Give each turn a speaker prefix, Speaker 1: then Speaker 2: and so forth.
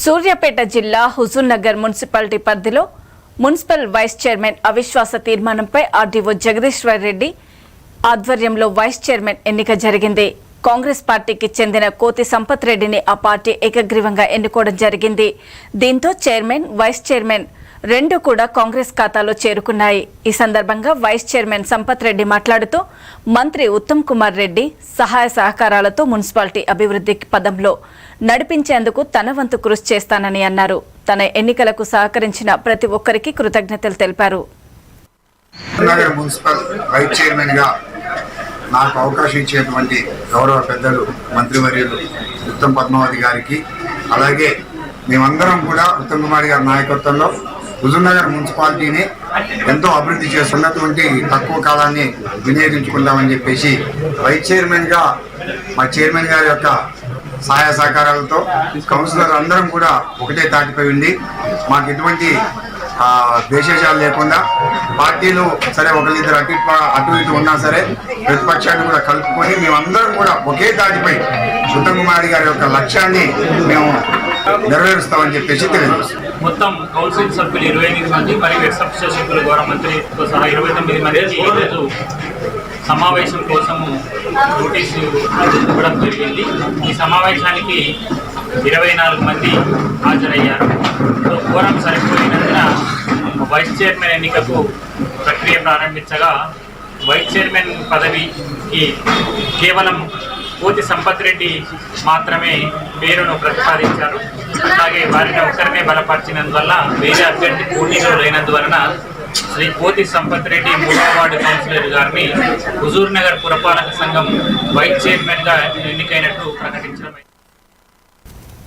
Speaker 1: సూర్యాపేట జిల్లా హుజూర్నగర్ మున్సిపాలిటీ పరిధిలో municipal vice chairman అవిశ్వాస తీర్మానంపై ఆర్డీఓ జగదీశ్వర్ రెడ్డి ఆధ్వర్యంలో వైస్ చైర్మన్ ఎన్నిక జరిగింది. కాంగ్రెస్ పార్టీకి చెందిన కోతి సంపత్ రెడ్డిని ఆ పార్టీ ఏకగ్రీవంగా ఎన్నుకోవడం జరిగింది. దీంతో చైర్మన్ వైస్ చైర్మన్ రెండు కూడా కాంగ్రెస్ ఖాతాలో చేరుకున్నాయి. ఈ సందర్భంగా వైస్ చైర్మన్ సంపత్ రెడ్డి మాట్లాడుతూ మంత్రి ఉత్తమ్ కుమార్ రెడ్డి సహాయ సహకారాలతో మున్సిపాలిటీ అభివృద్ధి పదంలో నడిపించేందుకు తన వంతు కృషి చేస్తానని అన్నారు. తన ఎన్నికలకు సహకరించిన ప్రతి ఒక్కరికి కృతజ్ఞతలు తెలిపారు.
Speaker 2: నగర్ మున్సిపల్ వైస్ చైర్మన్గా నాకు అవకాశం ఇచ్చినటువంటి గౌరవ పెద్దలు మంత్రివర్యులు ఉత్తమ్ పద్మావతి గారికి అలాగే మేమందరం కూడా ఉత్తమ్ కుమార్ గారి నాయకత్వంలో హుజూర్నగర్ మున్సిపాలిటీని ఎంతో అభివృద్ధి చేస్తున్నటువంటి తక్కువ కాలాన్ని వినియోగించుకుందామని చెప్పేసి వైస్ చైర్మన్గా మా చైర్మన్ గారి యొక్క సహాయ సహకారాలతో కౌన్సిలర్ అందరం కూడా ఒకటే తాటిపై ఉంది మాకు ఎటువంటి ఆ, ద్వేషాలు లేకుండా పార్టీలు సరే ఒకరిద్దరు అటు ఇటు అటు ఇటు ఉన్నా సరే ప్రతిపక్షాన్ని కూడా కలుపుకొని మేమందరం కూడా ఒకే తాటిపై ఉత్తమ్ కుమార్ గారి యొక్క లక్ష్యాన్ని మేము నెరవేరుస్తామని చెప్పేసి తెలియజేస్తాం
Speaker 3: మొత్తం కౌన్సిల్ సభ్యులు ఇరవై ఎనిమిది మంది మరియు ఎక్సెప్ట్ సభ్యులు గౌరవ మంత్రితో సహా ఇరవై తొమ్మిది మందికి ఈరోజు సమావేశం కోసము నోటీసు ఇవ్వడం జరిగింది. ఈ సమావేశానికి ఇరవై నాలుగు మంది హాజరయ్యారు. సో కోరం సరిపోయినందున వైస్ చైర్మన్ ఎన్నికకు ప్రక్రియ ప్రారంభించగా వైస్ చైర్మన్ పదవికి కేవలం కోతి సంపత్ రెడ్డి మాత్రమే పేరును ప్రతిపాదించారు. అలాగే వారిని ఒక్కరినే బలపరిచినందువల్ల వేరే అభ్యర్థి పోటీలో లేనందువలన శ్రీ కోతి సంపత్ రెడ్డి మూడవ వార్డు కౌన్సిలర్ గారిని హుజూర్ నగర్ పురపాలక సంఘం వైస్ చైర్మన్గా ఎన్నికైనట్లు ప్రకటించడం